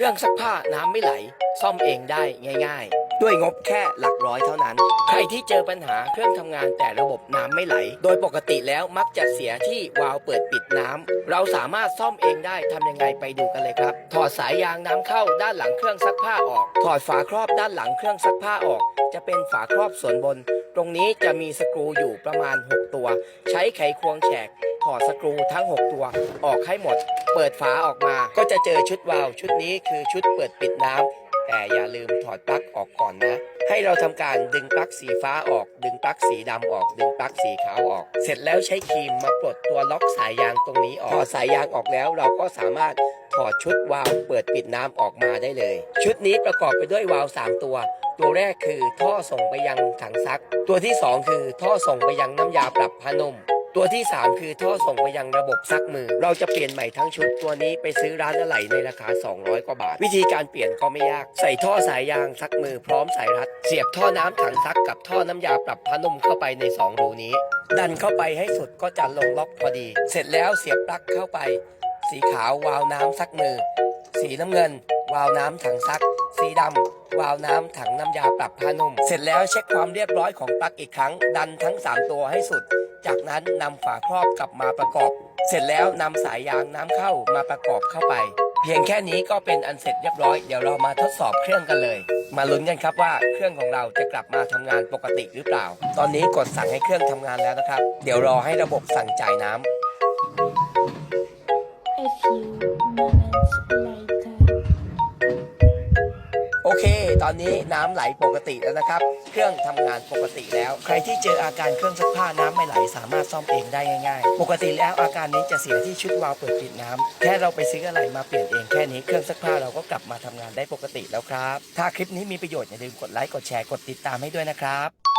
เครื่องซักผ้าน้ำไม่ไหล ซ่อมเองได้ง่าย ๆ ด้วยงบแค่หลักร้อยเท่านั้น ใครที่เจอปัญหาเครื่องทำงานแต่ระบบน้ำไม่ไหล โดยปกติแล้วมักจะเสียที่วาล์วเปิดปิดน้ำ เราสามารถซ่อมเองได้ทำยังไงไปดูกันเลยครับ ถอดสายยางน้ำเข้าด้านหลังเครื่องซักผ้าออก ถอดฝาครอบด้านหลังเครื่องซักผ้าออก จะเป็นฝาครอบส่วนบน ตรงนี้จะมีสกรูอยู่ประมาณ 6 ตัว ใช้ไขควงแฉก อดสกรูทั้ง 6 ตัวออกให้หมด เปิดฝาออกมา ก็จะเจอชุดวาล์วชุดนี้คือชุดเปิดปิดน้ำแต่อย่าลืมถอดปลั๊กออกก่อนนะ ให้เราทำการดึงปลั๊กสีฟ้าออก ดึงปลั๊กสีดำออก ดึงปลั๊กสีขาวออก เสร็จแล้วใช้ครีมมาปลดตัวล็อกสายยางตรงนี้ออกถอสายยางออกแล้วเราก็สามารถถอดชุดวาล์วเปิดปิดน้ำออกมาได้เลย ชุดนี้ประกอบไปด้วยวาล์วสามตัวตัวแรกคือท่อส่งไปยังถังซัก ตัวที่ 2 คือท่อส่งไปยังน้ำยาปรับผ้านุ่ม ตัวที่ 3 คือท่อส่งไปยังระบบซักมือ เราจะเปลี่ยนใหม่ทั้งชุดตัวนี้ไปซื้อร้านอะไหล่ในราคา 200 กว่าบาท วิธีการเปลี่ยนก็ไม่ยาก ใส่ท่อสายยางซักมือพร้อมสายรัด เสียบท่อน้ำถังซักกับท่อน้ำยาปรับผ้านุ่มเข้าไปใน 2 รูนี้ ดันเข้าไปให้สุดก็จะลงล็อกพอดี เสร็จแล้วเสียบปลั๊กเข้าไป สีขาววาวน้ำซักมือ สีน้ำเงิน วาวน้ำถังซัก สีดำวาล์วน้ำถังน้ำยาปรับผ้านุ่ม เสร็จแล้วเช็คความเรียบร้อยของปลั๊กอีกครั้ง ดันทั้ง 3 ตัวให้สุด จากนั้นนำฝาครอบกลับมาประกอบ เสร็จแล้วนำสายยางน้ำเข้ามาประกอบเข้าไป เพียงแค่นี้ก็เป็นอันเสร็จเรียบร้อย เดี๋ยวเรามาทดสอบเครื่องกันเลย มาลุ้นกันครับว่าเครื่องของเราจะกลับมาทำงานปกติหรือเปล่า ตอนนี้กดสั่งให้เครื่องทำงานแล้วนะครับ เดี๋ยวรอให้ระบบสั่งจ่ายน้ำ อนนี้น้ำไหลปกติแล้วนะครับ เครื่องทำงานปกติแล้ว ใครที่เจออาการเครื่องซักผ้าน้ำไม่ไหลสามารถซ่อมเองได้ง่ายๆ ปกติแล้วอาการนี้จะเสียที่ชุดวาล์วเปิดปิดน้ำแค่เราไปซื้ออะไรมาเปลี่ยนเองแค่นี้เครื่องซักผ้าเราก็กลับมาทำงานได้ปกติแล้วครับ ถ้าคลิปนี้มีประโยชน์อย่าลืมกดไลค์กดแชร์กดติดตามให้ด้วยนะครับ